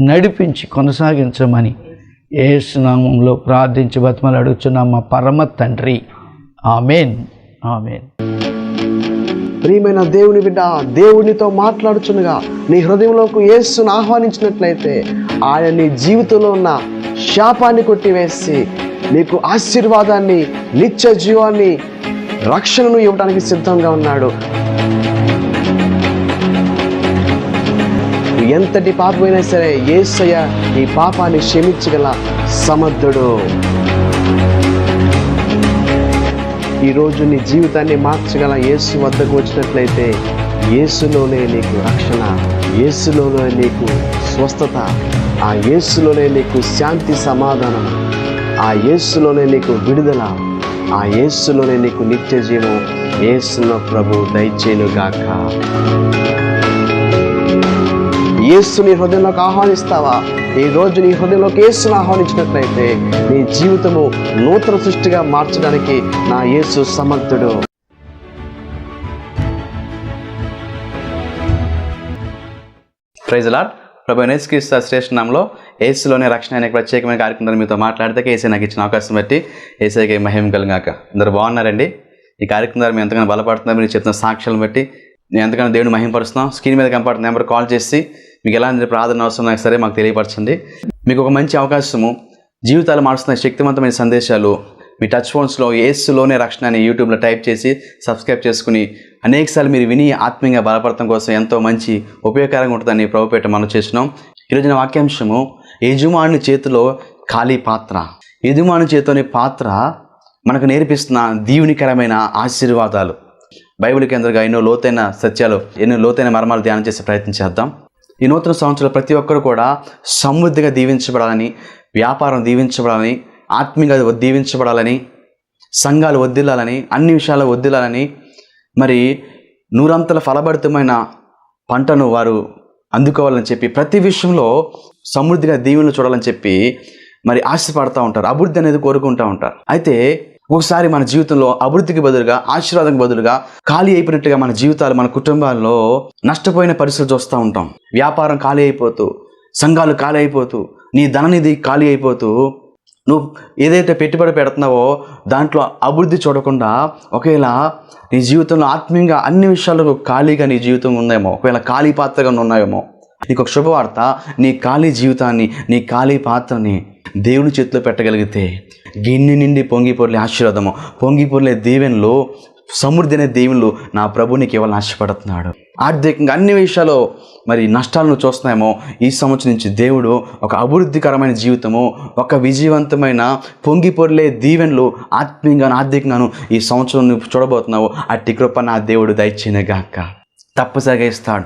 నడిపించి కొనసాగించమని ఏసునామంలో ప్రార్థించి బతిమలు అడుగుచున్నాం మా పరమ తండ్రి. ఆమెన్. ఆమెన్. ప్రియమైన దేవుని బిడ్డ దేవునితో మాట్లాడుచునుగా నీ హృదయంలోకి యేసును ఆహ్వానించినట్లయితే ఆయన నీ జీవితంలో ఉన్న శాపాన్ని కొట్టివేసి నీకు ఆశీర్వాదాన్ని నిత్య జీవాన్ని రక్షణను ఇవ్వడానికి సిద్ధంగా ఉన్నాడు. ఎంతటి పాపమైనా సరే ఏసయ్య ఈ పాపాన్ని క్షమించగల సమర్థుడు. ఈరోజు నీ జీవితాన్ని మార్చగల యేసు వద్దకు వచ్చినట్లయితే యేసులోనే నీకు రక్షణ యేసులోనే నీకు స్వస్థత ఆ యేసులోనే నీకు శాంతి సమాధానం ఆ యేసులోనే నీకు విడుదల ఆ యేసులోనే నీకు నిత్య జీవం. యేసులో ప్రభు దయచేనుగాక యేసు నీ హృదయంలోకి ఆహ్వానిస్తావా? ఈ రోజు నీ హృదయంలోకి యేసును ఆహ్వానించినట్లయితే నీ జీవితము నూతన సృష్టిగా మార్చడానికి నా యేసు సమర్థుడు. ప్రైజ్ లాడ్ ప్రభు నేస్క్రీస్తు శ్రేష్ఠ ఏసులోనే రక్షణ అనే ప్రత్యేకమైన కార్యక్రమం మీతో మాట్లాడితే ఏసీ నాకు ఇచ్చిన అవకాశం బట్టి ఏసీకి మహిమ కలిగాక. అందరు బాగున్నారండి? ఈ కార్యక్రమం ద్వారా మేము ఎంతగానో బలపడుతున్నారు మీరు చెప్తున్న సాక్ష్యాలను బట్టి నేను ఎంతగానో దేవుని మహిమపరుస్తున్నాం. స్క్రీన్ మీద కనపడుతున్న నెంబర్ కాల్ చేసి మీకు ఎలాంటి ప్రార్థన అవసరం నాకు సరే మాకు తెలియపరచండి. మీకు ఒక మంచి అవకాశము జీవితాలు మారుస్తున్న శక్తివంతమైన సందేశాలు మీ టచ్ ఫోన్స్లో ఏసులోనే రక్షణ అని యూట్యూబ్లో టైప్ చేసి సబ్స్క్రైబ్ చేసుకుని అనేకసార్లు మీరు విని ఆత్మీయంగా బలపడటం కోసం ఎంతో మంచి ఉపయోగకరంగా ఉంటుందని ప్రభుపేట మనం చేసినాం ఈరోజున వాక్యాంశము యజమాని చేతిలో ఖాళీ పాత్ర. యజమాని చేతిలోని పాత్ర మనకు నేర్పిస్తున్న దీవునికరమైన ఆశీర్వాదాలు. బైబిల్ కేంద్రంగా ఎన్నో లోతైన సత్యాలు ఎన్నో లోతైన మర్మాలు ధ్యానం చేసే ప్రయత్నం చేద్దాం. ఈ నూతన సంవత్సరంలో ప్రతి ఒక్కరు కూడా సమృద్ధిగా దీవించబడాలని వ్యాపారం దీవించబడాలని ఆత్మీయంగా దీవించబడాలని సంఘాలు వద్దిల్లాలని అన్ని విషయాలు వద్దిల్లాలని మరి నూరంతల ఫలభరితమైన పంటను వారు అందుకోవాలని చెప్పి ప్రతి విషయంలో సమృద్ధిగా దీవెనలు చూడాలని చెప్పి మరి ఆశపడతా ఉంటారు అభివృద్ధి అనేది కోరుకుంటూ ఉంటారు. అయితే ఒకసారి మన జీవితంలో అభివృద్ధికి బదులుగా ఆశీర్వాదం బదులుగా ఖాళీ అయిపోయినట్టుగా మన జీవితాలు మన కుటుంబాల్లో నష్టపోయిన పరిస్థితులు చూస్తూ ఉంటాం. వ్యాపారం ఖాళీ అయిపోతూ సంఘాలు ఖాళీ అయిపోతూ నీ ధననిధి ఖాళీ అయిపోతూ నువ్వు ఏదైతే పెట్టుబడి పెడుతున్నావో దాంట్లో అభివృద్ధి చూడకుండా ఒకవేళ నీ జీవితంలో ఆత్మీయంగా అన్ని విషయాలకు ఖాళీగా నీ జీవితం ఉందేమో ఒకవేళ ఖాళీ పాత్రగా ఉన్నాయేమో నీకు ఒక శుభవార్త నీ ఖాళీ జీవితాన్ని నీ ఖాళీ పాత్రని దేవుని చేతిలో పెట్టగలిగితే గిన్ని నిండి పొంగి పొర్లే ఆశీర్వాదము. పొంగి పొర్లే దీవెనలు సమృద్ధి అనే దేవుళ్ళు నా ప్రభు నీకు ఇవ్వాలని ఆశపడుతున్నాడు. ఆర్థికంగా అన్ని విషయాల్లో మరి నష్టాలను చూస్తున్నామో ఈ సంవత్సరం నుంచి దేవుడు ఒక అభివృద్ధికరమైన జీవితము ఒక విజయవంతమైన పొంగి పొర్లే దీవెనలు ఆత్మీయంగాను ఆర్థికంగాను ఈ సంవత్సరం నువ్వు చూడబోతున్నావు. అట్టి కృప నా దేవుడు దయచేయగాక తప్పసాగా ఇస్తాడు.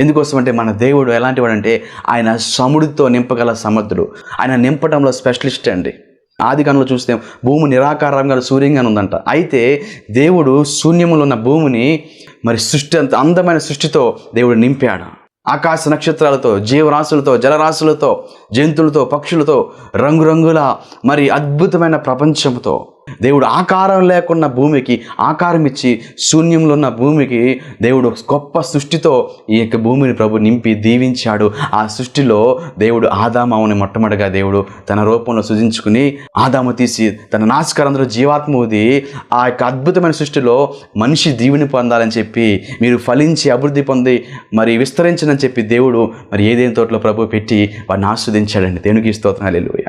ఎందుకోసం అంటే మన దేవుడు ఎలాంటి వాడంటే ఆయన సముడితో నింపగల సమర్థుడు. ఆయన నింపడంలో స్పెషలిస్ట్ అండి. ఆది కనులు చూస్తే భూమి నిరాకారంగా సూర్యంగా ఉందంట. అయితే దేవుడు శూన్యములు ఉన్న భూమిని మరి సృష్టి అంత అందమైన సృష్టితో దేవుడు నింపాడు. ఆకాశ నక్షత్రాలతో జీవరాశులతో జలరాశులతో జంతువులతో పక్షులతో రంగురంగుల మరి అద్భుతమైన ప్రపంచంతో దేవుడు ఆకారం లేకున్న భూమికి ఆకారం ఇచ్చి శూన్యంలో ఉన్న భూమికి దేవుడు గొప్ప సృష్టితో ఈ యొక్క భూమిని ప్రభు నింపి దీవించాడు. ఆ సృష్టిలో దేవుడు ఆదామావుని మొట్టమొదటిగా దేవుడు తన రూపంలో సృజించుకుని ఆదాము తీసి తన నాశకరంలో జీవాత్మ ఊది ఆ యొక్క అద్భుతమైన సృష్టిలో మనిషి దీవుని పొందాలని చెప్పి మీరు ఫలించి అభివృద్ధి పొంది మరి విస్తరించనని చెప్పి దేవుడు మరి ఏదేని తోటలో ప్రభు పెట్టి వాడిని ఆస్వాదించాడండి. దేనికి స్తోత్రాలు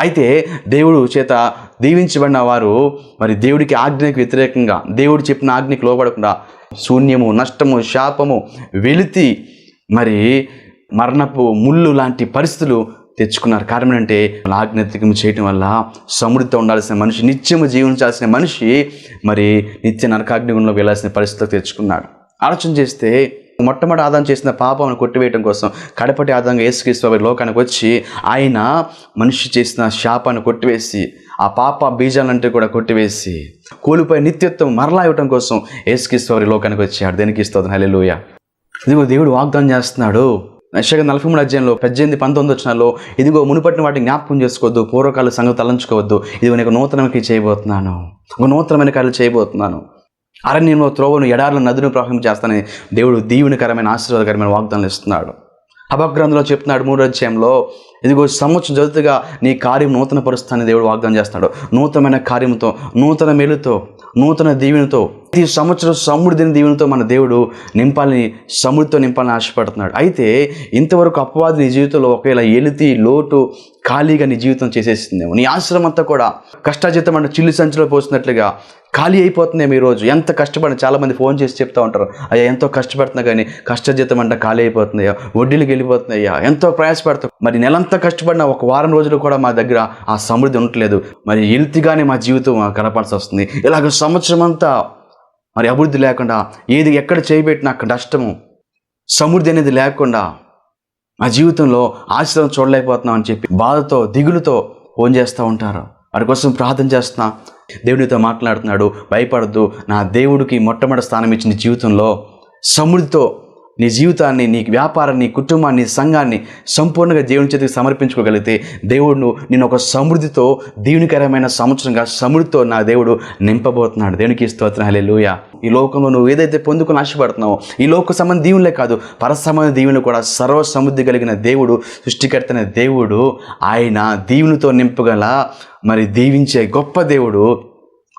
అయితే దేవుడు చేత దీవించబడిన వారు మరి దేవుడికి ఆజ్ఞకు వ్యతిరేకంగా దేవుడు చెప్పిన ఆజ్ఞకు లోపడకుండా శూన్యము నష్టము శాపము వెలితి మరి మరణపు ముళ్ళు లాంటి పరిస్థితులు తెచ్చుకున్నారు. కారణం ఏంటంటే ఆజ్ఞాతికం చేయటం వల్ల సమృద్ధితో ఉండాల్సిన మనిషి నిత్యము జీవించాల్సిన మనిషి మరి నిత్య నరకాగ్నిగుణంలో వెళ్ళాల్సిన పరిస్థితులకు తెచ్చుకున్నాడు. ఆలోచన చేస్తే మొట్టమొదటి ఆదాం చేసిన పాపమును కొట్టివేయడం కోసం కడపటి ఆదాంగా యేసుక్రీస్తు లోకానికి వచ్చి ఆయన మనిషి చేసిన శాపాన్ని కొట్టివేసి ఆ పాప బీజాలంటే కూడా కొట్టివేసి కూలిపోయి నిత్యత్వం మరలా ఇవ్వటం కోసం యేసుక్రీస్తు లోకానికి వచ్చాడు దేనికి ఇస్తుంది హలెలుయ ఇదిగో దేవుడు వాగ్దానం చేస్తున్నాడు. యెషయా నలభై మూడు అధ్యాయంలో పద్దెనిమిది పంతొమ్మిది వచ్చినాలో ఇదిగో మునుపట్టిన వాటిని జ్ఞాపకం చేసుకోవద్దు పూర్వకాల సంగతి తలంచుకోవద్దు. ఇదిగో నీకు నూతనకి చేయబోతున్నాను. ఒక నూతనమైన కార్యాలు చేయబోతున్నాను. అరణ్యంలో త్రోవను ఎడార్ల నదును ప్రవాహం చేస్తానని దేవుడు దీవునికరమైన ఆశీర్వాదకరమైన వాగ్దానాలు ఇస్తున్నాడు అభగ్రంథంలో చెప్తున్నాడు మూడో అధ్యాయంలో ఇదిగో సంవత్సరం జరుగుతుగా నీ కార్యం నూతన పరుస్తానని దేవుడు వాగ్దానం చేస్తున్నాడు. నూతనమైన కార్యంతో నూతన మేలుతో నూతన దీవెనతో ఈ సంవత్సరం సమృద్ధిని దీవెనతో మన దేవుడు నింపాలని సమృద్ధితో నింపాలని ఆశపడుతున్నాడు. అయితే ఇంతవరకు అపవాది నీ జీవితంలో ఒకవేళ ఎలితి లోటు ఖాళీగా నీ జీవితం చేసేస్తుందేమో నీ ఆశ్రమం అంతా కూడా కష్టాజీతం అంటే చిల్లి సంచిలో పోసినట్లుగా ఖాళీ అయిపోతుందేమో ఈరోజు ఎంత కష్టపడిన చాలామంది ఫోన్ చేసి చెప్తా ఉంటారు అయ్యా ఎంతో కష్టపడుతున్నా కానీ కష్టజీతం అంటే ఖాళీ అయిపోతుందయ్యా వడ్డీలకు వెళ్ళిపోతున్నాయ్యా ఎంతో ప్రయాసపడతాం. మరి నెలంతా కష్టపడిన ఒక వారం రోజులు కూడా మా దగ్గర ఆ సమృద్ధి ఉండట్లేదు. మరి ఎల్తిగానే మా జీవితం కనపడాల్సి వస్తుంది. ఇలాగ సంవత్సరం అంతా మరి అభివృద్ధి లేకుండా ఏది ఎక్కడ చేయబెట్టినా అక్కడ నష్టము. సమృద్ధి అనేది లేకుండా మా జీవితంలో ఆశ్రమం చూడలేకపోతున్నాం అని చెప్పి బాధతో దిగులుతో ఫోన్ చేస్తూ ఉంటారు. వారి కోసం ప్రార్థన చేస్తున్నా. దేవునితో మాట్లాడుతున్నాడు. భయపడద్దు. నా దేవుడికి మొట్టమొదటి స్థానం ఇచ్చిన జీవితంలో సమృద్ధితో నీ జీవితాన్ని నీ వ్యాపారాన్ని కుటుంబాన్ని సంఘాన్ని సంపూర్ణంగా దేవుని చేతికి సమర్పించుకోగలిగితే దేవుడు నేను ఒక సమృద్ధితో దీవునికరమైన సంవత్సరంగా సమృద్ధితో నా దేవుడు నింపబోతున్నాడు. దేవునికి స్తోత్రం. హలే ఈ లోకంలో నువ్వు ఏదైతే పొందుకుని ఆశపడుతున్నావో ఈ లోక సంబంధ దీవులే కాదు పరసంబంధ దీవులు కూడా సర్వ సమృద్ధి కలిగిన దేవుడు సృష్టికర్తన దేవుడు. ఆయన దీవునితో నింపగల మరి దీవించే గొప్ప దేవుడు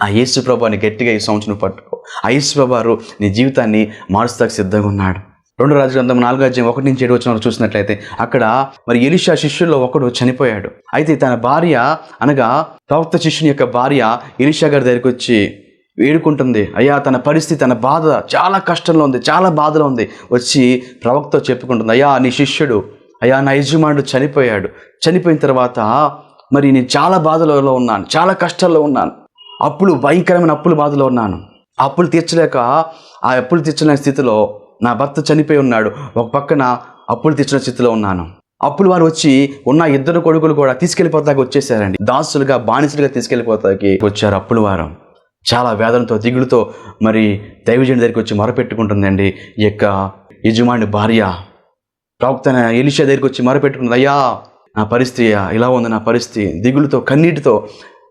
ఆ యేసు ప్రభాని గట్టిగా ఈ సంవత్సరం పట్టుకో. ఆ యేసు ప్రభారు నీ జీవితాన్ని మారుస్తాకు సిద్ధంగా ఉన్నాడు. రెండు రాజగ్రంథం గ్రంథం అధ్యాయం ఒకటి నుంచి ఏడు వచ్చిన చూసినట్లయితే అక్కడ మరి ఎలిషా శిష్యుల్లో ఒకడు చనిపోయాడు. అయితే తన భార్య అనగా ప్రవక్త శిష్యుని యొక్క భార్య ఎలిషా గారి దగ్గరికి వచ్చి వేడుకుంటుంది. అయ్యా తన పరిస్థితి తన బాధ చాలా కష్టంలో ఉంది చాలా బాధలో ఉంది. వచ్చి ప్రవక్త చెప్పుకుంటుంది. అయ్యా నీ శిష్యుడు అయ్యా నా యజమానుడు చనిపోయాడు. చనిపోయిన తర్వాత మరి నేను చాలా బాధలలో ఉన్నాను చాలా కష్టాల్లో ఉన్నాను. అప్పులు భయంకరమైన అప్పుల బాధలో ఉన్నాను. అప్పులు తీర్చలేక ఆ అప్పులు తీర్చలేని స్థితిలో నా భర్త చనిపోయి ఉన్నాడు. ఒక పక్కన అప్పులు తీర్చిన స్థితిలో ఉన్నాను. అప్పులు వారు వచ్చి ఉన్న ఇద్దరు కొడుకులు కూడా తీసుకెళ్ళిపోతాకి వచ్చేసారండి. దాసులుగా బానిసలుగా తీసుకెళ్ళిపోతాకి వచ్చారు అప్పుల వారు. చాలా వేదనతో దిగులుతో మరి దైవజనుడి దగ్గరికి వచ్చి మొరపెట్టుకుంటుందండి. ఈ యొక్క యజమాని భార్య ప్రవక్త ఎలిషా దగ్గరికి వచ్చి మొరపెట్టుకుంటుంది. అయ్యా నా పరిస్థితి ఇలా ఉంది నా పరిస్థితి. దిగులుతో కన్నీటితో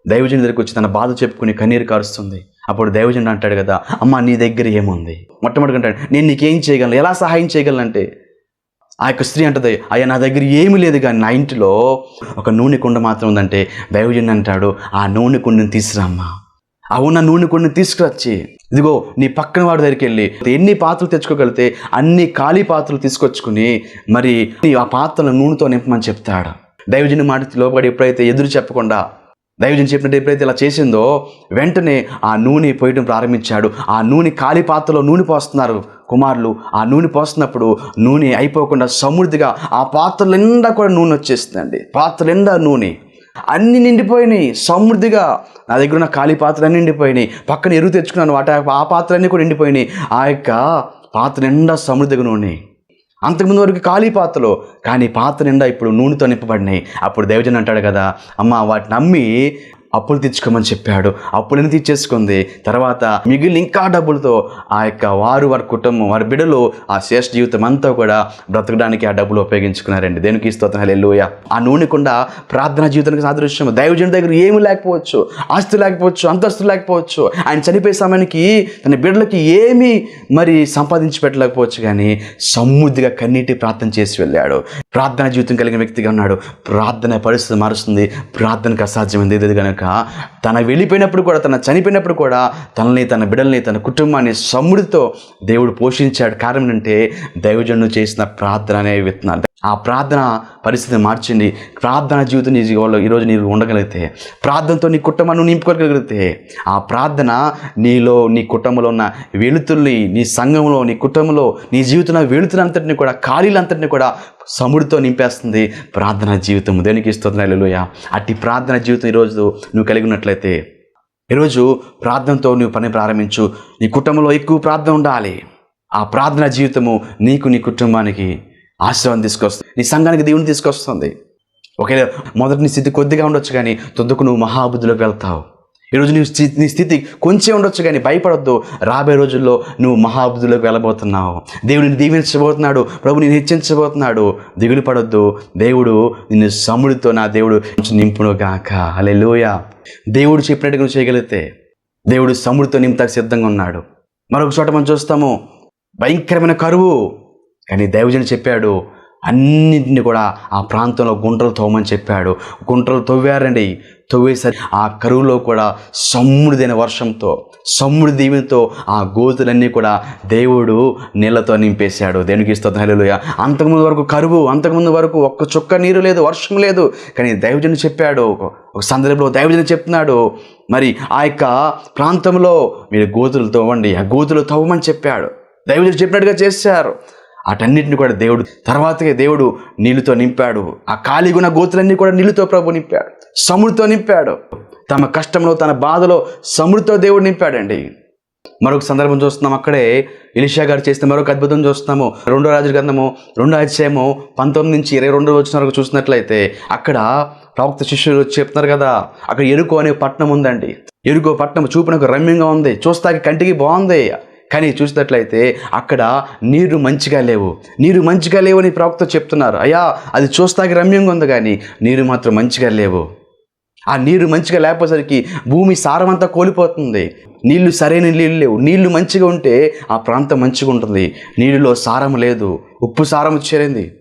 దైవజనుడి దగ్గరికి వచ్చి తన బాధ చెప్పుకుని కన్నీరు కారుస్తుంది. అప్పుడు దైవజనుడు అంటాడు కదా అమ్మ నీ దగ్గర ఏముంది? మొట్టమొదటి అంటాడు నేను నీకేం చేయగలను? ఎలా సహాయం చేయగలను? అంటే ఆ యొక్క స్త్రీ అంటది అయ్యా నా దగ్గర ఏమీ లేదు కానీ నా ఇంటిలో ఒక నూనె కుండ మాత్రం ఉందంటే దైవజన్ అంటాడు ఆ నూనె కుండని తీసుకురమ్మా. ఆ ఉన్న నూనె కుండని తీసుకురచ్చి. ఇదిగో నీ పక్కన వాడి దగ్గరికి వెళ్ళి ఎన్ని పాత్రలు తెచ్చుకోగలిగితే అన్ని ఖాళీ పాత్రలు తీసుకొచ్చుకుని మరి ఆ పాత్రలను నూనెతో నింపమని చెప్తాడు. దైవజని మాట లోబడి ఎప్పుడైతే ఎదురు చెప్పకుండా దైవజన్ చెప్పినట్టు ఎప్పుడైతే ఇలా చేసిందో వెంటనే ఆ నూనె పోయడం ప్రారంభించాడు. ఆ నూనె ఖాళీ పాత్రలో నూనె పోస్తున్నారు కుమారులు. ఆ నూనె పోస్తున్నప్పుడు నూనె అయిపోకుండా సమృద్ధిగా ఆ పాత్ర నిండా కూడా నూనె వచ్చేస్తుందండి. పాత్ర నిండా నూనె. అన్ని నిండిపోయినాయి. సమృద్ధిగా నా దగ్గర ఉన్న ఖాళీ పాత్రలన్నీ నిండిపోయినాయి. పక్కన ఎరువు తెచ్చుకున్నాను. వాటి ఆ పాత్రలన్నీ కూడా నిండిపోయినాయి. ఆ యొక్క పాత్ర నిండా సమృద్ధిగా నూనె. అంతకుముందు వరకు ఖాళీ పాత్రలో కానీ పాత్ర నిండా ఇప్పుడు నూనెతో నింపబడినాయి. అప్పుడు దేవజన్ అంటాడు కదా అమ్మ వాటిని నమ్మి అప్పులు తెచ్చుకోమని చెప్పాడు. అప్పులను తీర్చేసుకుంది. తర్వాత మిగిలిన ఇంకా డబ్బులతో ఆ యొక్క వారు వారి కుటుంబం వారి బిడ్డలు ఆ శ్రేష్ఠ జీవితం అంతా కూడా బ్రతకడానికి ఆ డబ్బులు ఉపయోగించుకున్నారండి. దేనికి స్తోత్రం. హల్లెలూయా. ఆ నూనె కుండా ప్రార్థన జీవితానికి సాదృశ్యం దైవజన దగ్గర ఏమీ లేకపోవచ్చు. ఆస్తి లేకపోవచ్చు. అంతస్తు లేకపోవచ్చు. ఆయన చనిపోయే సమయానికి తన బిడ్డలకి ఏమీ మరి సంపాదించి పెట్టలేకపోవచ్చు కానీ సమృద్ధిగా కన్నీటి ప్రార్థన చేసి వెళ్ళాడు. ప్రార్థన జీవితం కలిగిన వ్యక్తిగా ఉన్నాడు. ప్రార్థన పరిస్థితి మారుస్తుంది. ప్రార్థనకు అసాధ్యమైంది. ఇది కనుక తన వెళ్ళిపోయినప్పుడు కూడా తన చనిపోయినప్పుడు కూడా తనని తన బిడల్ని తన కుటుంబాన్ని సమృద్ధితో దేవుడు పోషించాడు. కారణం ఏంటంటే దైవజనుడు చేసిన ప్రార్థన అనే విత్తనాలు. ఆ ప్రార్థన పరిస్థితిని మార్చండి. ప్రార్థన జీవితం నీ జీవితంలో ఈరోజు నీవు ఉండగలిగితే ప్రార్థనతో నీ కుటుంబాన్ని నింపుకోగలిగితే ఆ ప్రార్థన నీలో నీ కుటుంబంలో ఉన్న వెలుతుల్ని నీ సంఘంలో నీ కుటుంబంలో నీ జీవితంలో వెలుతులంతటిని కూడా ఖాళీలంతటిని కూడా సముడితో నింపేస్తుంది. ప్రార్థన జీవితం దేనికి ఇస్తుంది నెలలోయ అట్టి ప్రార్థన జీవితం ఈరోజు నువ్వు కలిగి ఉన్నట్లయితే ఈరోజు ప్రార్థనతో నువ్వు పని ప్రారంభించు. నీ కుటుంబంలో ఎక్కువ ప్రార్థన ఉండాలి. ఆ ప్రార్థన జీవితము నీకు నీ కుటుంబానికి ఆశీర్వాదం తీసుకొస్తుంది. నీ సంఘానికి దేవుని తీసుకొస్తుంది. ఒకవేళ మొదటి నీ స్థితి కొద్దిగా ఉండొచ్చు కానీ తొద్దుకు నువ్వు మహాబుద్ధిలోకి వెళ్తావు. ఈరోజు నీ స్థితి నీ స్థితి కొంచెం ఉండొచ్చు కానీ భయపడొద్దు. రాబోయే రోజుల్లో నువ్వు మహాబుద్ధిలోకి వెళ్ళబోతున్నావు. దేవుడిని దీవించబోతున్నాడు. ప్రభు నేను హెచ్చించబోతున్నాడు. దిగులు పడొద్దు. దేవుడు నిన్ను సముడితో నా దేవుడు నింపును గాక లోయ దేవుడు చెప్పినట్టుగా నువ్వు చేయగలిగితే దేవుడు సముడితో నింపుతాకు సిద్ధంగా ఉన్నాడు. మరొక చోట మనం చూస్తాము. భయంకరమైన కరువు. కానీ దైవజన్ చెప్పాడు అన్నింటిని కూడా ఆ ప్రాంతంలో గుంటలు తవ్వమని చెప్పాడు. గుంటలు తవ్వారండి. తవ్వేసరి ఆ కరువులో కూడా సమ్ముడిదైన వర్షంతో సమ్ముడి దీవెనతో ఆ గోతులన్నీ కూడా దేవుడు నీళ్ళతో నింపేశాడు. దేనికి ఇస్తుంది హల్లెలూయా. అంతకుముందు వరకు కరువు అంతకుముందు వరకు ఒక్క చుక్క నీరు లేదు వర్షం లేదు. కానీ దైవజను చెప్పాడు ఒక సందర్భంలో దైవజన చెప్తున్నాడు మరి ఆ యొక్క ప్రాంతంలో మీరు గోతులు తవ్వండి ఆ గోతులు తవ్వమని చెప్పాడు. దైవజను చెప్పినట్టుగా చేశారు. అటన్నిటిని కూడా దేవుడు తర్వాతకే దేవుడు నీళ్ళతో నింపాడు. ఆ ఖాళీగున్న గోతులన్నీ కూడా నీళ్ళతో ప్రభు నింపాడు. సముడితో నింపాడు. తమ కష్టంలో తన బాధలో సముడితో దేవుడు నింపాడండి. మరొక సందర్భం చూస్తున్నాం అక్కడే. ఎలిషా గారు చేసిన మరొక అద్భుతం చూస్తున్నాము. రెండో రాజు గ్రంథము రెండో అధ్యాయము పంతొమ్మిది నుంచి ఇరవై రెండు వచ్చిన వరకు చూసినట్లయితే అక్కడ ప్రవక్త శిష్యులు చెప్తున్నారు కదా అక్కడ ఎరుకో అనే పట్టణం ఉందండి. ఎరుకో పట్టణం చూపినకు రమ్యంగా ఉంది. చూస్తాకి కంటికి బాగుంది. కానీ చూసినట్లయితే అక్కడ నీరు మంచిగా లేవు. నీరు మంచిగా లేవు అని ప్రవక్త చెప్తున్నారు. అయ్యా అది చూస్తాకి రమ్యంగా ఉంది కానీ నీరు మాత్రం మంచిగా లేవు. ఆ నీరు మంచిగా లేకపోయేసరికి భూమి సారం అంతా కోల్పోతుంది. నీళ్ళు సరైన నీళ్ళు లేవు. నీళ్ళు మంచిగా ఉంటే ఆ ప్రాంతం మంచిగా ఉంటుంది. నీళ్ళలో సారం లేదు. ఉప్పు సారం చేరింది.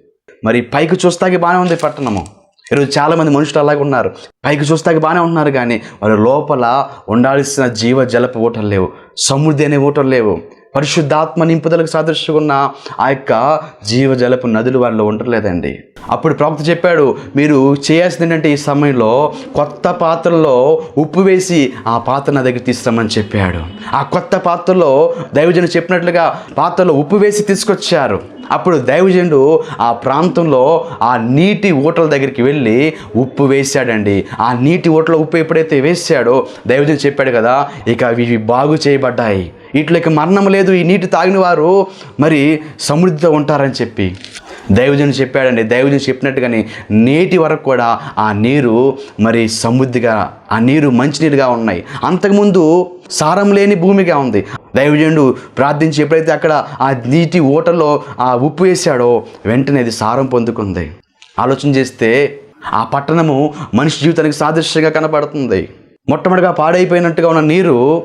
మరి పైకి చూస్తాకి బాగానే ఉంది పట్టణము. ఈరోజు చాలామంది మనుషులు అలాగే ఉన్నారు. పైకి చూస్తాక బాగానే ఉంటున్నారు కానీ వారి లోపల ఉండాల్సిన జీవ జలపు ఓటలు లేవు. సమృద్ధి అనే ఓటలు లేవు. పరిశుద్ధాత్మ నింపుదలకు సాదృశ్యంగా ఉన్న ఆ యొక్క జీవ జలపు నదులు వారిలో ఉండలేదండి. అప్పుడు ప్రవక్త చెప్పాడు మీరు చేయాల్సింది ఏంటంటే ఈ సమయంలో కొత్త పాత్రలో ఉప్పు వేసి ఆ పాత్ర నా దగ్గర తీసుకురమ్మని చెప్పాడు. ఆ కొత్త పాత్రలో దైవజన చెప్పినట్లుగా పాత్రలో ఉప్పు వేసి తీసుకొచ్చారు. అప్పుడు దైవజనుడు ఆ ప్రాంతంలో ఆ నీటి ఊటల దగ్గరికి వెళ్ళి ఉప్పు వేశాడండి. ఆ నీటి ఊటలో ఉప్పు ఎప్పుడైతే వేసాడో దైవజనుడు చెప్పాడు కదా ఇక ఇవి బాగు చేయబడ్డాయి. వీటిలోకి మరణం లేదు. ఈ నీటి తాగిన వారు మరి సమృద్ధితో ఉంటారని చెప్పి. దైవజను చెప్పాడండి దైవజనుడు చెప్పినట్టుగానే నేటి వరకు కూడా ఆ నీరు మరి సమృద్ధిగా ఆ నీరు మంచినీరుగా ఉన్నాయి. అంతకుముందు సారం లేని భూమిగా ఉంది. దైవజనుడు ప్రార్థించి ఎప్పుడైతే అక్కడ ఆ నీటి ఓటలో ఆ ఉప్పు వేశాడో వెంటనే అది సారం పొందుకుంది. ఆలోచన చేస్తే ఆ పట్టణము మనిషి జీవితానికి సాదృశ్యంగా కనబడుతుంది. మొట్టమొదటిగా పాడైపోయినట్టుగా ఉన్న నీరు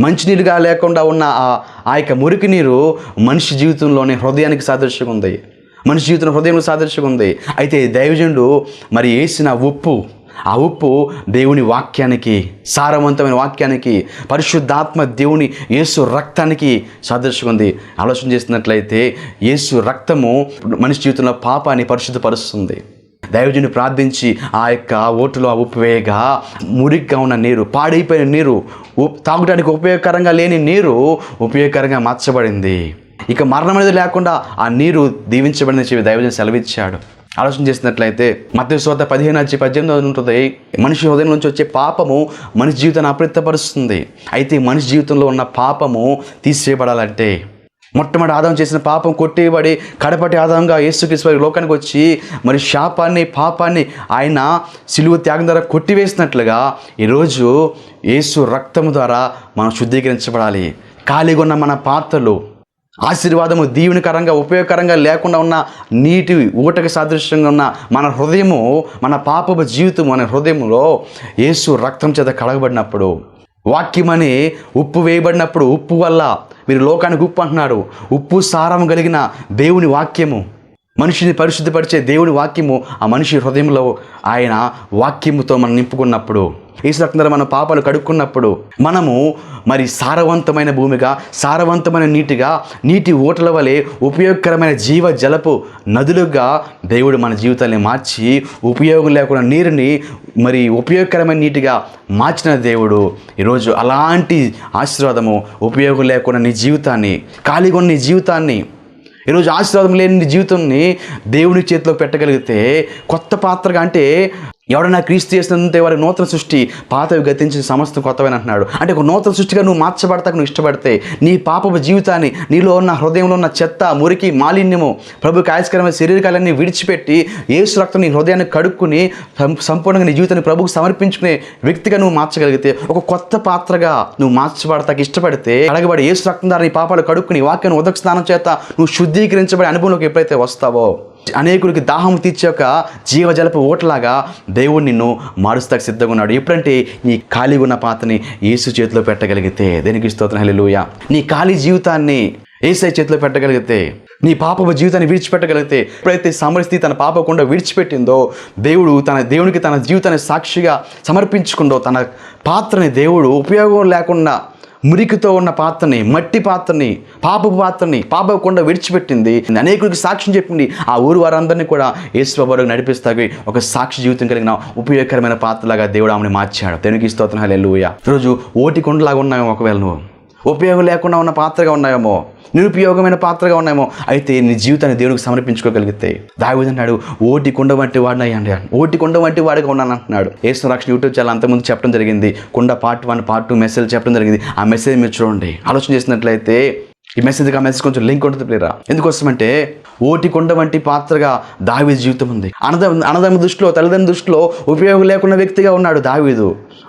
మంచినీరుగా లేకుండా ఉన్న ఆ ఆ యొక్క మురికి నీరు మనిషి జీవితంలోనే హృదయానికి సాదృశ్యంగా ఉంది. మనిషి జీవితంలో హృదయంలో సాదృశ్యంగా ఉంది. అయితే దైవజనుడు మరి వేసిన ఉప్పు ఆ ఉప్పు దేవుని వాక్యానికి సారవంతమైన వాక్యానికి పరిశుద్ధాత్మ దేవుని యేసు రక్తానికి సాదృశ్యంగా ఉంది. ఆలోచన చేసినట్లయితే యేసు రక్తము మనిషి జీవితంలో పాపాన్ని పరిశుద్ధపరుస్తుంది. దైవజుని ప్రార్థించి ఆ యొక్క ఓటులో ఆ ఉప్పు వేయగా మురిగ్గా ఉన్న నీరు పాడైపోయిన నీరు ఉప్- తాగడానికి ఉపయోగకరంగా లేని నీరు ఉపయోగకరంగా మార్చబడింది. ఇక మరణం అనేది లేకుండా ఆ నీరు దీవించబడిన చెప్పి దైవజన సెలవిచ్చాడు. ఆలోచన చేసినట్లయితే మధ్య శోత పదిహేను నుంచి పద్దెనిమిది ఉంటుంది మనిషి హృదయం నుంచి వచ్చే పాపము మనిషి జీవితాన్ని అప్రత్తపరుస్తుంది అయితే మనిషి జీవితంలో ఉన్న పాపము తీసివేయబడాలంటే మొట్టమొదటి ఆదాం చేసిన పాపం కొట్టిబడి కడపటి ఆదాంగా యేసుక్రీస్తు లోకానికి వచ్చి మరి శాపాన్ని పాపాన్ని ఆయన సిలువ త్యాగం ద్వారా కొట్టివేసినట్లుగా ఈరోజు యేసు రక్తము ద్వారా మనం శుద్ధీకరించబడాలి. ఖాళీగా ఉన్న మన పాత్రలు ఆశీర్వాదము దీవెనకరంగా ఉపయోగకరంగా లేకుండా ఉన్న నీటి ఊటకి సాదృశ్యంగా ఉన్న మన హృదయము మన పాపపు జీవితం మన హృదయంలో యేసు రక్తం చేత కడగబడినప్పుడు వాక్యమని ఉప్పు వేయబడినప్పుడు ఉప్పు వల్ల మీరు లోకానికి ఉప్పు అంటున్నారు ఉప్పు సారం కలిగిన దేవుని వాక్యము మనిషిని పరిశుద్ధపరిచే దేవుని వాక్యము ఆ మనిషి హృదయంలో ఆయన వాక్యముతో మనం నింపుకున్నప్పుడు యేసు మన పాపాలు కడుక్కున్నప్పుడు మనము మరి సారవంతమైన భూమిగా సారవంతమైన నీటిగా నీటి ఓటల వలె ఉపయోగకరమైన జీవ జలపు నదులుగా దేవుడు మన జీవితాన్ని మార్చి ఉపయోగం లేకుండా నీరుని మరి ఉపయోగకరమైన నీటిగా మార్చిన దేవుడు. ఈరోజు అలాంటి ఆశీర్వాదము ఉపయోగం లేకుండా నీ జీవితాన్ని ఖాళీగా ఉన్న నీ జీవితాన్ని ఈరోజు ఆశీర్వాదం లేని నీ జీవితాన్ని దేవుని చేతిలో పెట్టగలిగితే కొత్త పాత్రగా అంటే ఎవడన్నా క్రీస్తు చేసినంతే వారి నూతన సృష్టి పాతవి గతించిన సమస్తం కొత్తవని అంటున్నాడు. అంటే ఒక నూతన సృష్టిగా నువ్వు మార్చబడతాకు నువ్వు ఇష్టపడితే నీ పాపపు జీవితాన్ని నీలో ఉన్న హృదయంలో ఉన్న చెత్త మురికి మాలిన్యము ప్రభు కాయస్కరమైన శరీరకాలన్నీ విడిచిపెట్టి ఏసు రక్తం నీ హృదయాన్ని కడుక్కుని సం- సంపూర్ణంగా నీ జీవితాన్ని ప్రభుకు సమర్పించుకునే వ్యక్తిగా నువ్వు మార్చగలిగితే ఒక కొత్త పాత్రగా నువ్వు మార్చబడతాకు ఇష్టపడితే అడగబడి ఏసు రక్తం ద్వారా నీ పాపాలు కడుక్కుని వాక్యాన్ని ఉదక స్నానం చేత నువ్వు శుద్ధీకరించబడే అనుభవంలోకి ఎప్పుడైతే వస్తావో అనేకులకి దాహం తీర్చే ఒక జీవజలపు ఓటలాగా దేవుడు నిన్ను మారుస్తాకి సిద్ధంగా ఉన్నాడు. ఎప్పుడంటే నీ ఖాళీగా ఉన్న పాత్రని యేసు చేతిలో పెట్టగలిగితే దేనికి స్తోత్రం? హల్లెలూయా. నీ ఖాళీ జీవితాన్ని ఏసై చేతిలో పెట్టగలిగితే నీ పాపపు జీవితాన్ని విడిచిపెట్టగలిగితే ఎప్పుడైతే సమరిస్తి తన పాపకుండా విడిచిపెట్టిందో దేవుడు తన దేవునికి తన జీవితాన్ని సాక్షిగా సమర్పించుకుందో తన పాత్రని దేవుడు ఉపయోగం లేకుండా మురికితో ఉన్న పాత్రని మట్టి పాత్రని పాపపు పాత్రని పాపకుండా విడిచిపెట్టింది. అనేకుడికి సాక్ష్యం చెప్పింది. ఆ ఊరు వారందరినీ కూడా యేసుబాబు నడిపిస్తాకి ఒక సాక్షి జీవితం కలిగిన ఉపయోగకరమైన పాత్రలాగా దేవుడు ఆమెను మార్చాడు. తెలుగు స్తోత్రం. హల్లెలూయా. రోజు ఓటి కొండలాగా ఉన్నావు ఒకవేళ నువ్వు. ఉపయోగం లేకుండా ఉన్న పాత్రగా ఉన్నాయేమో నిరుపయోగమైన పాత్రగా ఉన్నాయేమో అయితే నీ జీవితాన్ని దేవుడికి సమర్పించుకోగలిగితే. దావిదన్నాడు ఓటి కుండ వంటి వాడిని వాడినయ్యండి ఓటి కుండ వంటి వాడిగా ఉన్నాను అంటున్నాడు. ఏసు రక్షణ యూట్యూబ్ ఛానల్ అంతకుముందు చెప్పడం జరిగింది. కుండ part one part two message చెప్పడం జరిగింది. ఆ మెసేజ్ మీరు చూడండి. ఆలోచన చేసినట్లయితే ఈ మెసేజ్ ఆ మెసేజ్ కొంచెం లింక్ ఉంటుంది ప్లేరా ఎందుకోసమంటే ఓటి కొండ వంటి పాత్రగా దావీదు జీవితం ఉంది. అనద అనదమ్మ దృష్టిలో తల్లిదండ్రుల దృష్టిలో ఉపయోగం లేకున్న వ్యక్తిగా ఉన్నాడు దావీదు.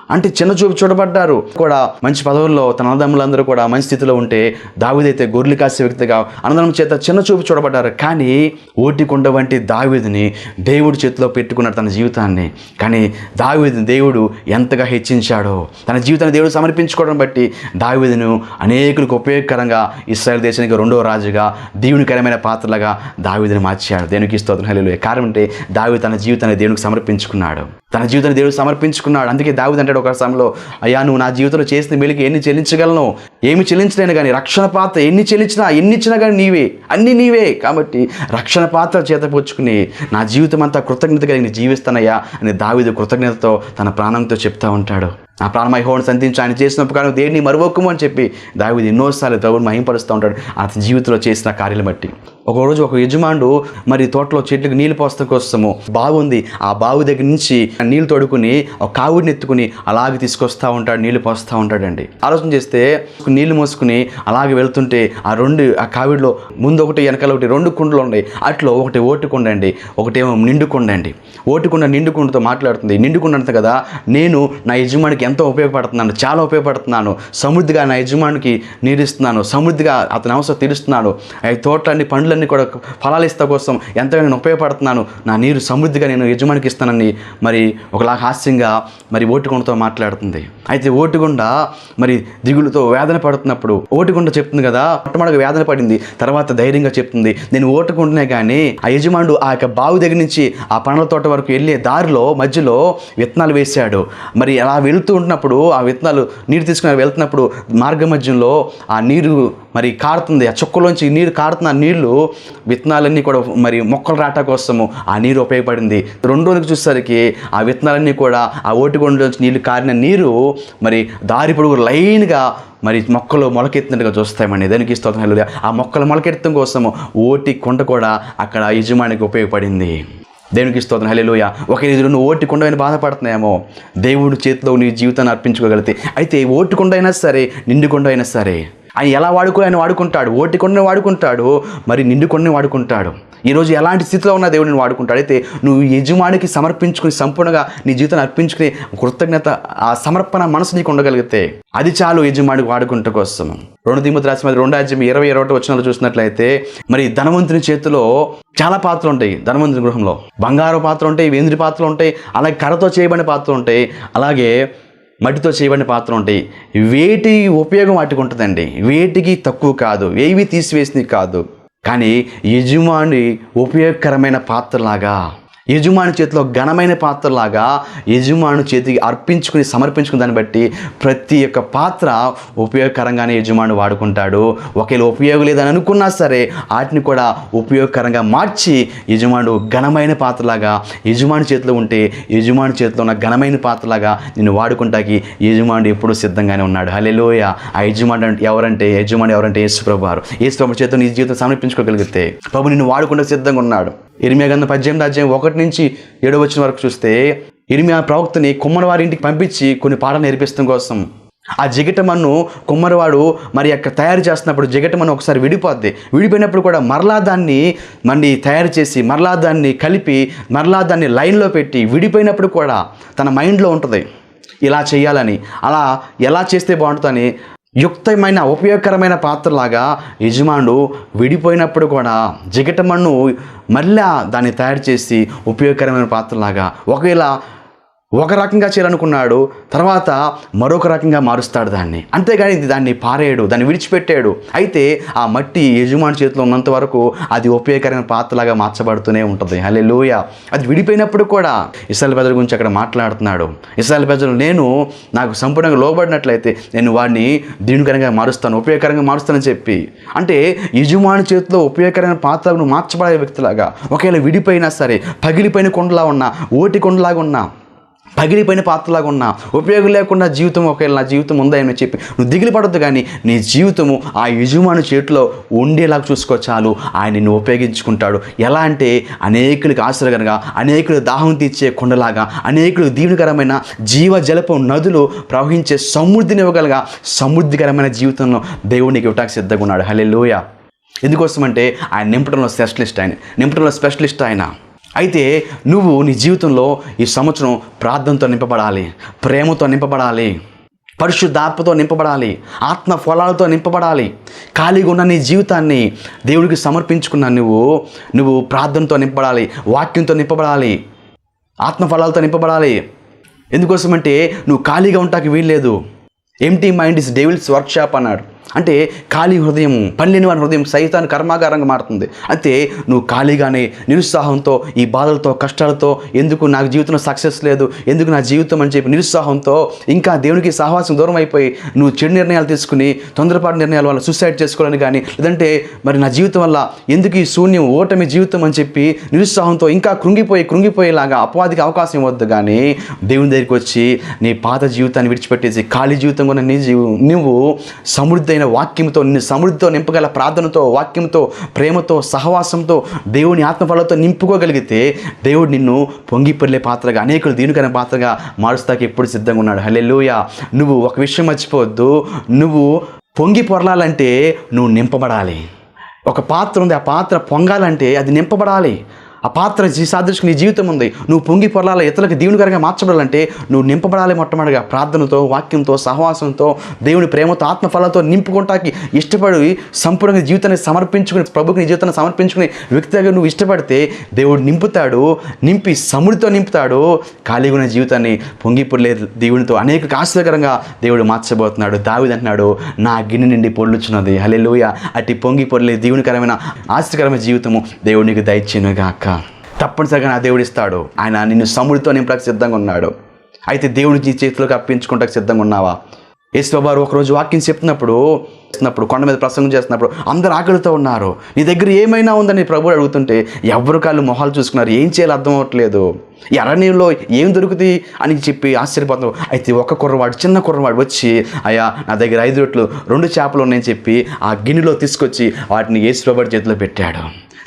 అంటే చిన్న చూపు చూడబడ్డారు. కూడా మంచి పదవుల్లో తన అన్నదమ్ములందరూ కూడా మంచి స్థితిలో ఉంటే దావిదైతే గొర్రెలు కాసే వ్యక్తిగా అన్నదమ్ముల చేత చిన్న చూపు చూడబడ్డారు. కానీ ఓటికుండ వంటి దావిదిని దేవుడి చేతిలో పెట్టుకున్నాడు తన జీవితాన్ని. కానీ దావిదిని దేవుడు ఎంతగా హెచ్చించాడో తన జీవితాన్ని దేవుడు సమర్పించుకోవడం బట్టి దావీదును అనేకులకు ఉపయోగకరంగా ఇస్రాయల్ దేశానికి రెండో రాజుగా దీవునికరమైన పాత్రలుగా దావిదిని మార్చాడు. దేవునికి స్తోత్రం. హల్లెలూయా. కారణం అంటే దావి తన జీవితాన్ని దేవునికి సమర్పించుకున్నాడు. తన జీవితాన్ని దేవుడు సమర్పించుకున్నాడు. అందుకే దావీదు అంటాడు ఒక సమయంలో అయ్యా నువ్వు నా జీవితంలో చేసిన మేలుకి ఎన్ని చెల్లించగలను? ఏమి చెల్లించలేను కానీ రక్షణ పాత్ర ఎన్ని చెల్లించినా ఎన్ని ఇచ్చినా కానీ నీవే అన్నీ నీవే. కాబట్టి రక్షణ పాత్ర చేతపుచ్చుకుని నా జీవితం అంతా కృతజ్ఞత కలిగి జీవిస్తానయ్యా అని దావిదు కృతజ్ఞతతో తన ప్రాణంతో చెప్తా ఉంటాడు. నా ప్రాణమై హోని సంధించి ఆయన చేసిన ఉపకారం దేన్ని మరువకము అని చెప్పి దావీదు ఎన్నోసార్లు దేవుడు మహింపరుస్తూ ఉంటాడు. అతని జీవితంలో చేసిన కార్యాలు బట్టి. ఒకరోజు ఒక యజమానుడు మరి తోటలో చెట్లకు నీళ్ళు పోస్త కోసము బాగుంది ఆ బావి దగ్గర నుంచి నీళ్ళు తోడుకుని ఒక కావుడిని ఎత్తుకుని అలాగే తీసుకొస్తా ఉంటాడు నీళ్ళు పోస్తూ ఉంటాడండి. ఆలోచన చేస్తే నీళ్ళు మోసుకుని అలాగే వెళ్తుంటే ఆ రెండు ఆ కావిడిలో ముందు ఒకటి వెనకాల ఒకటి రెండు కుండలు ఉన్నాయి. అట్లో ఒకటి ఓటుకుండండి అండి ఒకటేమో నిండు ఓటుకుండ నిండుకుండతో ఓటు కుండ నిండు కుండతో మాట్లాడుతుంది. నిండుకుండంత అంత కదా నేను నా యజమానికి ఎంతో ఉపయోగపడుతున్నాను చాలా ఉపయోగపడుతున్నాను. సమృద్ధిగా నా యజమానికి నీరిస్తున్నాను సమృద్ధిగా అతని అవసరం తీరుస్తున్నాను. ఆ తోటలన్నీ పండ్లన్నీ కూడా ఫలాలు ఇస్తా కోసం ఎంతగా నేను ఉపయోగపడుతున్నాను. నా నీరు సమృద్ధిగా నేను యజమానికి ఇస్తానని మరి ఒకలా హాస్యంగా మరి ఓటుకొండతో మాట్లాడుతుంది. అయితే ఓటుగుండ మరి దిగులుతో వేదన పడుతున్నప్పుడు ఓటుగుండ చెప్తుంది కదా మొట్టమొదటి వేదన పడింది తర్వాత ధైర్యంగా చెప్తుంది. నేను ఓటుకుంటున్నా కానీ ఆ యజమానుడు ఆ యొక్క బావి దగ్గర నుంచి ఆ పండ్ల తోట వరకు వెళ్ళే దారిలో మధ్యలో విత్తనాలు వేశాడు. మరి అలా వెళుతూ ఉంటున్నప్పుడు ఆ విత్తనాలు నీరు తీసుకుని వెళ్తున్నప్పుడు మార్గ మధ్యంలో ఆ నీరు మరి కారుతుంది. ఆ చుక్కలోంచి నీరు కారుతున్న నీళ్ళు విత్తనాలన్నీ కూడా మరి మొక్కలు రాట కోసము ఆ నీరు ఉపయోగపడింది. రెండు రోజులకు చూసేసరికి ఆ విత్తనాలన్నీ కూడా ఆ ఓటికొండలోంచి నీళ్ళు కారిన నీరు మరి దారి పొడుగు లైన్గా మరి మొక్కలు మొలకెత్తినట్టుగా చూస్తామండి. దానికి స్తోత్రం. ఆ మొక్కలు మొలకెత్తడం కోసము ఓటి కొండ కూడా అక్కడ యజమానికి ఉపయోగపడింది. దేవునికి స్తోత్రం. హల్లెలూయా. ఒక ఎదురు నువ్వు ఓటి బాధపడుతున్నాయేమో? దేవుడి చేతిలో నీ జీవితాన్ని అర్పించుకోగలిగితే. అయితే ఓటి అయినా సరే నిండుకుండా అయినా సరే. ఆయన ఎలా వాడుకో ఆయన వాడుకుంటాడు. ఓటి వాడుకుంటాడు. మరి నిండుకుండా వాడుకుంటాడు. ఈరోజు ఎలాంటి స్థితిలో ఉన్న దేవుడిని వాడుకుంటాడు. అయితే నువ్వు యజమానికి సమర్పించుకుని సంపూర్ణంగా నీ జీవితాన్ని అర్పించుకుని కృతజ్ఞత ఆ సమర్పణ మనసు నీకు ఉండగలిగితే అది చాలు యజమానికి వాడుకుంట కోసం రెండు దిమ్మతి రాసి మరి రెండు రాజ్యం ఇరవై ఇరవై వచ్చిన చూసినట్లయితే మరి ధనవంతుని చేతిలో చాలా పాత్రలు ఉంటాయి. ధనవంతుని గృహంలో బంగారు పాత్ర ఉంటాయి వేంద్రి పాత్రలు ఉంటాయి అలాగే కర్రతో చేయబడిన పాత్రలు ఉంటాయి అలాగే మట్టితో చేయబడిన పాత్ర ఉంటాయి. వేటి ఉపయోగం వాటికి ఉంటుందండి. వేటికి తక్కువ కాదు. ఏవి తీసివేసినవి కాదు. కానీ యజమాని ఉపయోగకరమైన పాత్రలాగా యజమాని చేతిలో ఘనమైన పాత్రలాగా యజమాని చేతికి అర్పించుకుని సమర్పించుకుని దాన్ని బట్టి ప్రతి ఒక్క పాత్ర ఉపయోగకరంగానే యజమాని వాడుకుంటాడు. ఒకవేళ ఉపయోగం లేదని అనుకున్నా సరే వాటిని కూడా ఉపయోగకరంగా మార్చి యజమానుడు ఘనమైన పాత్రలాగా యజమాని చేతిలో ఉంటే యజమాని చేతిలో ఉన్న ఘనమైన పాత్రలాగా నిన్ను వాడుకుంటాకి యజమానుడు ఎప్పుడూ సిద్ధంగానే ఉన్నాడు. హలెలోయ ఆ యజమాని అంటే ఎవరంటే? యజమాని ఎవరంటే? యేసుప్రభు వారు యేసుప్రభు చేతితో నీ జీవితం సమర్పించుకోగలిగితే ప్రభు నిన్ను వాడుకుంటే సిద్ధంగా ఉన్నాడు. ఇరిమియా గంధ పద్దెనిమిది అధ్యాయం ఒకటి నుంచి ఏడు వచ్చిన వరకు చూస్తే ఇరిమియా ప్రవక్తని కుమ్మరివారి ఇంటికి పంపించి కొన్ని పాటలు నేర్పిస్తాం కోసం. ఆ జిగటమన్ను కుమ్మరివాడు మరి అక్కడ తయారు చేస్తున్నప్పుడు జిగటమన్ను ఒకసారి విడిపోద్ది. విడిపోయినప్పుడు కూడా మరలా దాన్ని మళ్ళీ తయారు చేసి మరలా దాన్ని కలిపి మరలా దాన్ని లైన్లో పెట్టి విడిపోయినప్పుడు కూడా తన మైండ్లో ఉంటుంది ఇలా చేయాలని అలా ఎలా చేస్తే బాగుంటుందని యుక్తమైన ఉపయోగకరమైన పాత్రలాగా యజమానుడు విడిపోయినప్పుడు కూడా జిగటమన్ను మళ్ళా దాన్ని తయారు చేసి ఉపయోగకరమైన పాత్రలాగా ఒకవేళ ఒక రకంగా చేయాలనుకున్నాడు తర్వాత మరొక రకంగా మారుస్తాడు దాన్ని. అంతేగాని ఇది దాన్ని పారేయడు దాన్ని విడిచిపెట్టాడు. అయితే ఆ మట్టి యజమాని చేతిలో ఉన్నంత వరకు అది ఉపయోగకరమైన పాత్రలాగా మార్చబడుతూనే ఉంటుంది. హలే లోయ అది విడిపోయినప్పుడు కూడా ఇస్రాయల్ ప్రజల గురించి అక్కడ మాట్లాడుతున్నాడు. ఇస్రాయల్ ప్రజలు నేను నాకు సంపూర్ణంగా లోబడినట్లయితే నేను వాడిని దీనికరంగా మారుస్తాను ఉపయోగకరంగా మారుస్తానని చెప్పి. అంటే యజమాని చేతిలో ఉపయోగకరమైన పాత్రలను మార్చబడే వ్యక్తిలాగా ఒకవేళ విడిపోయినా సరే పగిలిపోయిన కొండలా ఉన్నా ఓటి కొండలాగా ఉన్నా పగిలిపోయిన పాత్రలాగా ఉన్నా ఉపయోగం లేకుండా జీవితం ఒకవేళ నా జీవితం ఉందని చెప్పి నువ్వు దిగులు పడద్దు కానీ నీ జీవితము ఆ యజమాని చేతిలో ఉండేలాగా చూసుకో చాలు. ఆయన నిన్ను ఉపయోగించుకుంటాడు. ఎలా అంటే అనేకులకు ఆశ్రయకరంగా అనేకులు దాహం తీర్చే కొండలాగా అనేకులు దీవెనకరమైన జీవ జలపం నదులు ప్రవహించే సమృద్ధిని ఇవ్వగలగా సమృద్ధికరమైన జీవితంలో దేవునికి ఇవ్వటానికి సిద్ధంగా ఉన్నాడు. హలే లోయ ఎందుకోసమంటే ఆయన నింపడంలో స్పెషలిస్ట్ ఆయన. నింపడంలో స్పెషలిస్ట్ ఆయన. అయితే నువ్వు నీ జీవితంలో ఈ సంవత్సరం ప్రార్థనతో నింపబడాలి ప్రేమతో నింపబడాలి పరిశుద్ధాత్మతో నింపబడాలి ఆత్మ ఫలాలతో నింపబడాలి. ఖాళీగా ఉన్న నీ జీవితాన్ని దేవుడికి సమర్పించుకున్న నువ్వు నువ్వు ప్రార్థనతో నింపబడాలి వాక్యంతో నింపబడాలి ఆత్మ ఫలాలతో నింపబడాలి. ఎందుకోసమంటే నువ్వు ఖాళీగా ఉంటాకి వీల్లేదు. Empty mind is devil's workshop అన్నాడు. అంటే ఖాళీ హృదయం పనిలేని వారి హృదయం సైతాన్ని కర్మాగారంగా మారుతుంది. అయితే నువ్వు ఖాళీగానే నిరుత్సాహంతో ఈ బాధలతో కష్టాలతో ఎందుకు నాకు జీవితంలో సక్సెస్ లేదు ఎందుకు నా జీవితం అని చెప్పి నిరుత్సాహంతో ఇంకా దేవునికి సహవాసం దూరం అయిపోయి నువ్వు చెడు నిర్ణయాలు తీసుకుని తొందరపాటు నిర్ణయాల వల్ల సూసైడ్ చేసుకోవాలని కానీ లేదంటే మరి నా జీవితం వల్ల ఎందుకు ఈ శూన్యం ఓటమి జీవితం అని చెప్పి నిరుత్సాహంతో ఇంకా కృంగిపోయి కృంగిపోయేలాగా అపవాదికి అవకాశం ఇవ్వద్దు కానీ దేవుని దగ్గరికి వచ్చి నీ పాత జీవితాన్ని విడిచిపెట్టేసి ఖాళీ జీవితం కూడా నీ జీవు నువ్వు సమృద్ధి అయిన వాక్యంతో నిన్ను సమృద్ధితో నింపగల ప్రార్థనతో వాక్యంతో ప్రేమతో సహవాసంతో దేవుని ఆత్మఫలతో నింపుకోగలిగితే దేవుడు నిన్ను పొంగిపొర్లే పాత్రగా అనేకులు దీనికైన పాత్రగా మారుస్తాకి ఎప్పుడు సిద్ధంగా ఉన్నాడు. హల్లెలూయా. నువ్వు ఒక విషయం మర్చిపోవద్దు. నువ్వు పొంగి పొరలాలంటే నువ్వు నింపబడాలి. ఒక పాత్ర ఉంది ఆ పాత్ర పొంగాలంటే అది నింపబడాలి. ఆ పాత్ర జీ- సాదృశ్యం నీ జీవితం ఉంది. నువ్వు పొంగి పొరలాలి ఇతరులకు దేవునికరంగా మార్చబడాలంటే నువ్వు నింపబడాలి మొట్టమొదటిగా. ప్రార్థనతో వాక్యంతో సహవాసంతో దేవుని ప్రేమతో ఆత్మఫలంతో నింపుకుంటాకి ఇష్టపడి సంపూర్ణంగా జీవితాన్ని సమర్పించుకుని ప్రభుకి నీ జీవితాన్ని సమర్పించుకుని వ్యక్తిగా నువ్వు ఇష్టపడితే దేవుడు నింపుతాడు. నింపి సముడితో నింపుతాడు. ఖాళీగా ఉన్న జీవితాన్ని పొంగిపొడలే దేవునితో అనేక ఆశ్చర్యకరంగా దేవుడు మార్చబోతున్నాడు. దావిది అంటున్నాడు నా గిన్నె నిండి పొల్లుచున్నది లూయ అట్టి పొంగి పొరలే దేవునికరమైన ఆశ్చర్యకరమైన జీవితము దేవుడికి దయచేనుగాక తప్పనిసరిగా నా దేవుడు ఇస్తాడు. ఆయన నిన్ను సముడితో నింపడానికి సిద్ధంగా ఉన్నాడు. అయితే దేవుడి నీ చేతిలోకి అప్పించుకుంటానికి సిద్ధంగా ఉన్నావా? యేసుబాబు ఒకరోజు వాక్యం చెప్తున్నప్పుడు చేస్తున్నప్పుడు కొండ మీద ప్రసంగం చేస్తున్నప్పుడు అందరు ఆకలితో ఉన్నారు. నీ దగ్గర ఏమైనా ఉందని ప్రభు అడుగుతుంటే ఎవరు కాళ్ళు మొహాలు చూసుకున్నారు ఏం చేయాలో అర్థం అవ్వట్లేదు. ఈ అరణ్యంలో ఏం దొరుకుతుంది అని చెప్పి ఆశ్చర్యపోతున్నావు అయితే ఒక కుర్రవాడు చిన్న కుర్రవాడు వచ్చి అయ్యా నా దగ్గర ఐదు రొట్లు రెండు చేపలు ఉన్నాయని చెప్పి ఆ గిన్నెలో తీసుకొచ్చి వాటిని యేసుబాబు చేతిలో పెట్టాడు.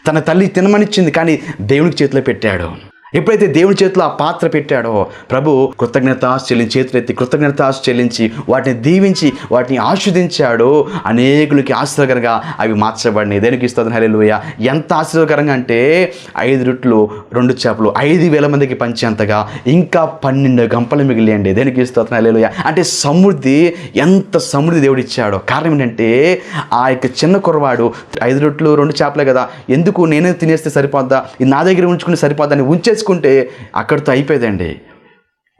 తన తల్లి తినమనిచ్చింది కానీ దేవునికి చేతిలో పెట్టాడు. ఎప్పుడైతే దేవుని చేతిలో ఆ పాత్ర పెట్టాడో ప్రభు కృతజ్ఞత చెల్లించి చేతులెత్తి కృతజ్ఞత చెల్లించి వాటిని దీవించి వాటిని ఆస్వాదించాడో అనేకులకి ఆశ్చర్యకరంగా అవి మార్చబడినాయి. దేనికి ఇస్తుంది హల్లెలూయా. ఎంత ఆశ్చర్యకరంగా అంటే ఐదు రొట్లు రెండు చేపలు ఐదు వేల మందికి పంచేంతగా ఇంకా పన్నెండు గంపలు మిగిలియండి. దేనికి ఇస్తుంది హల్లెలూయా. అంటే సమృద్ధి ఎంత సమృద్ధి దేవుడు ఇచ్చాడో కారణం ఏంటంటే ఆ యొక్క చిన్న కురవాడు ఐదు రొట్లు రెండు చేపలే కదా. ఎందుకు? నేనే తినేస్తే సరిపోద్దా? ఇది నా దగ్గర ఉంచుకుని సరిపోద్దా? అని చేసుకుంటే అక్కడితో అయిపోయేదండి.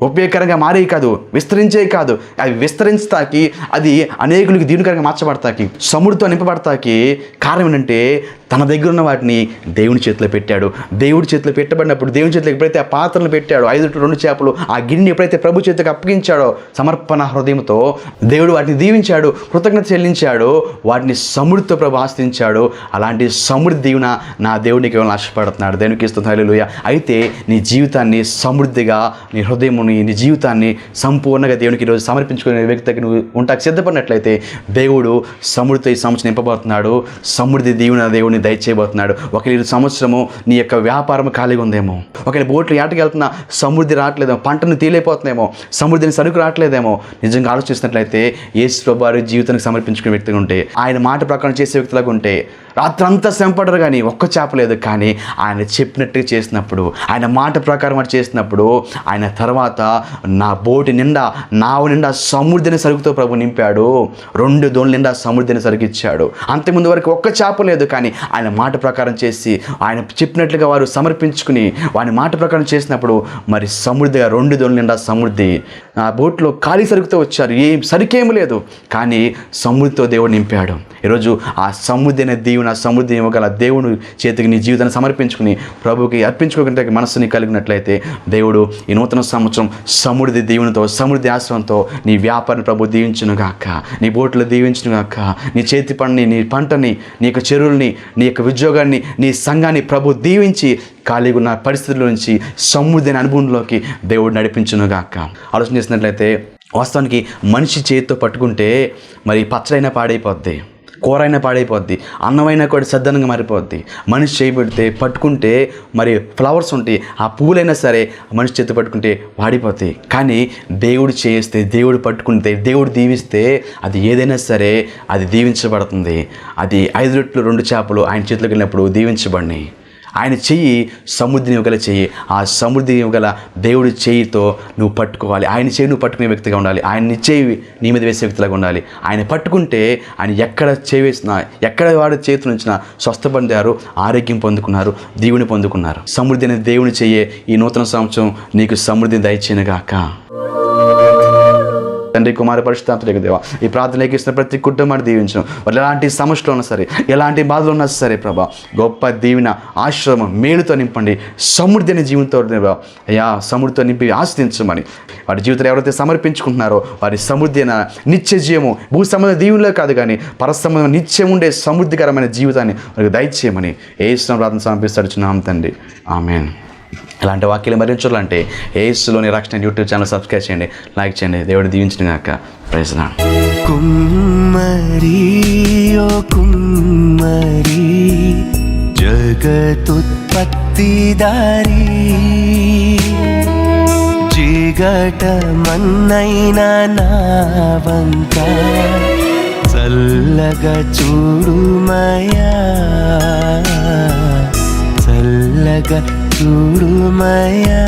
ఉపయోగకరంగా మారే కాదు విస్తరించే కాదు. అవి విస్తరించటానికి అది అనేకులకి దీవునికరంగా మార్చబడతాకి సముడితో నింపబడతాకి కారణం ఏంటంటే తన దగ్గర ఉన్న వాటిని దేవుని చేతిలో పెట్టాడు. దేవుడి చేతిలో పెట్టబడినప్పుడు దేవుని చేతిలో ఎప్పుడైతే ఆ పాత్రలు పెట్టాడు ఐదు రెండు చేపలు ఆ గిన్నె ఎప్పుడైతే ప్రభు చేతికి అప్పగించాడో సమర్పణ హృదయంతో దేవుడు వాటిని దీవించాడు కృతజ్ఞత చెల్లించాడు వాటిని సముడితో ప్రభు ఆస్తించాడు. అలాంటి సమృద్ధి దీవెన నా దేవుడిని కేవలం ఆశపడుతున్నాడు? దేవునికి ఇస్తుంది అయితే నీ జీవితాన్ని సమృద్ధిగా నీ హృదయముని నీ జీవితాన్ని సంపూర్ణంగా దేవునికి ఈరోజు సమర్పించుకునే వ్యక్తికి నువ్వు ఉంటాకు సిద్ధపడినట్లయితే దేవుడు సమృద్ధితో ఈ సంవత్సరం నింపబోతున్నాడు. సమృద్ధి దేవుని దేవుని దయచేయబోతున్నాడు ఒకరి సంవత్సరము నీ యొక్క వ్యాపారం ఖాళీగా ఉందేమో? ఒకవేళ బోట్లు ఏటకి వెళ్తున్నా సమృద్ధి రావట్లేదేమో? పంటను తీలేకపోతుందేమో? సమృద్ధిని సరుకు రావట్లేదేమో? నిజంగా ఆలోచిస్తున్నట్లయితే యేసు ప్రభు జీవితానికి సమర్పించుకునే వ్యక్తిగా ఉంటే ఆయన మాట ప్రకారం చేసే వ్యక్తిలాగా ఉంటే రాత్రంతా శ్రమపడరు కానీ ఒక్క చేప లేదు కానీ ఆయన చెప్పినట్టుగా చేసినప్పుడు ఆయన మాట ప్రకారం అది చేసినప్పుడు ఆయన తర్వాత నా బోటి నిండా నావు నిండా సమృద్ధిని సరుకుతో ప్రభు నింపాడు. రెండు దోణుల నిండా సమృద్ధిని సరుకిచ్చాడు. అంతకుముందు వరకు ఒక్క చేప లేదు కానీ ఆయన మాట ప్రకారం చేసి ఆయన చెప్పినట్లుగా వారు సమర్పించుకుని వారి మాట ప్రకారం చేసినప్పుడు మరి సమృద్ధిగా రెండు దోణుల నిండా సమృద్ధి ఆ బోట్లో ఖాళీ సరుకుతో వచ్చారు. ఏం సరికేం లేదు. కానీ సమృద్ధితో దేవుడు నింపాడు. ఈరోజు ఆ సమృద్ధి అనే దీవుని ఆ సమృద్ధి ఇవ్వగల దేవుని చేతికి నీ జీవితాన్ని సమర్పించుకుని ప్రభుకి అర్పించుకోకుండా మనసుని కలిగినట్లయితే దేవుడు ఈ నూతన సంవత్సరం సమృద్ధి దీవునితో సమృద్ధి ఆశ్రమంతో నీ వ్యాపారాన్ని ప్రభు దీవించునుగాక నీ బోట్లు దీవించునుగాక నీ చేతి పనిని నీ పంటని నీ యొక్క చెరువుల్ని నీ యొక్క ఉద్యోగాన్ని నీ సంఘాన్ని ప్రభు దీవించి ఖాళీగా ఉన్న పరిస్థితుల నుంచి సమృద్ధి అనుభవంలోకి దేవుడు నడిపించునుగాక ఆలోచన చేసినట్లయితే వాస్తవానికి మనిషి చేతితో పట్టుకుంటే మరి పచ్చడైనా పాడైపోద్ది. కూర అయినా పాడైపోద్ది అన్నమైనా కూడా సద్దనంగా మారిపోద్ది. మనిషి చేయి పెడితే పట్టుకుంటే మరి ఫ్లవర్స్ ఉంటాయి ఆ పువ్వులైనా సరే మనిషి చేతి పట్టుకుంటే వాడిపోతాయి. కానీ దేవుడు చేయిస్తే దేవుడు పట్టుకుంటే దేవుడు దీవిస్తే అది ఏదైనా సరే అది దీవించబడుతుంది. అది ఐదు రొట్లు రెండు చేపలు ఆయన చేతిలోకి వెళ్ళినప్పుడు దీవించబడినాయి. ఆయన చెయ్యి సముద్రం ఇవ్వగల చెయ్యి. ఆ సముద్రం ఇవ్వగల దేవుడి చెయ్యితో నువ్వు పట్టుకోవాలి. ఆయన చెయ్యి నువ్వు పట్టుకునే వ్యక్తిగా ఉండాలి. ఆయన చేయి నీ మీద వేసే వ్యక్తిలాగా ఉండాలి. ఆయన పట్టుకుంటే ఆయన ఎక్కడ చేయి వేసినా ఎక్కడ వాడు చేతి నుంచినా స్వస్థ పొందారు ఆరోగ్యం పొందుకున్నారు దీవుని పొందుకున్నారు. సమృద్ధి అనే దేవుని చెయ్యే ఈ నూతన సంవత్సరం నీకు సమృద్ధిని దయచేయనుగాక తండ్రి కుమార పరిశుద్ధాంతుడికి దేవ ఈ ప్రార్థనకి ఇస్తున్న ప్రతి కుటుంబాన్ని దీవించడం వాళ్ళు ఎలాంటి సమస్యలు ఉన్నా సరే ఎలాంటి బాధలు ఉన్నా సరే ప్రభా గొప్ప దీవిన ఆశ్రమం మేలుతో నింపండి. సమృద్ధి అనే జీవితంతో దేవా అయ్యా సమృద్ధితో నింపి ఆశ్రదించమని వారి జీవితంలో ఎవరైతే సమర్పించుకుంటున్నారో వారి సమృద్ధి అయిన నిత్య జీవము భూ సంబంధ దీవుల్లో కాదు కానీ పరస్సంబంధం నిత్యం ఉండే సమృద్ధికరమైన జీవితాన్ని వారికి దయచేయమని. ఏ ఇష్టం ప్రార్థన సమర్పిస్తాడుచున్నాం తండ్రి. ఆమెన్. ఇలాంటి వాక్యాలు మరించాలంటే ఏసులోని రక్షణ యూట్యూబ్ ఛానల్ సబ్స్క్రైబ్ చేయండి లైక్ చేయండి. దేవుడు దీవించిన గాక. ప్రైజ్ కుమ్మరి ఓ కుమ్మరి జగతుత్పత్తిదారి జిగట మన్నైన నావంత చల్లగా చూడుమయా చల్లగా చూడుమయా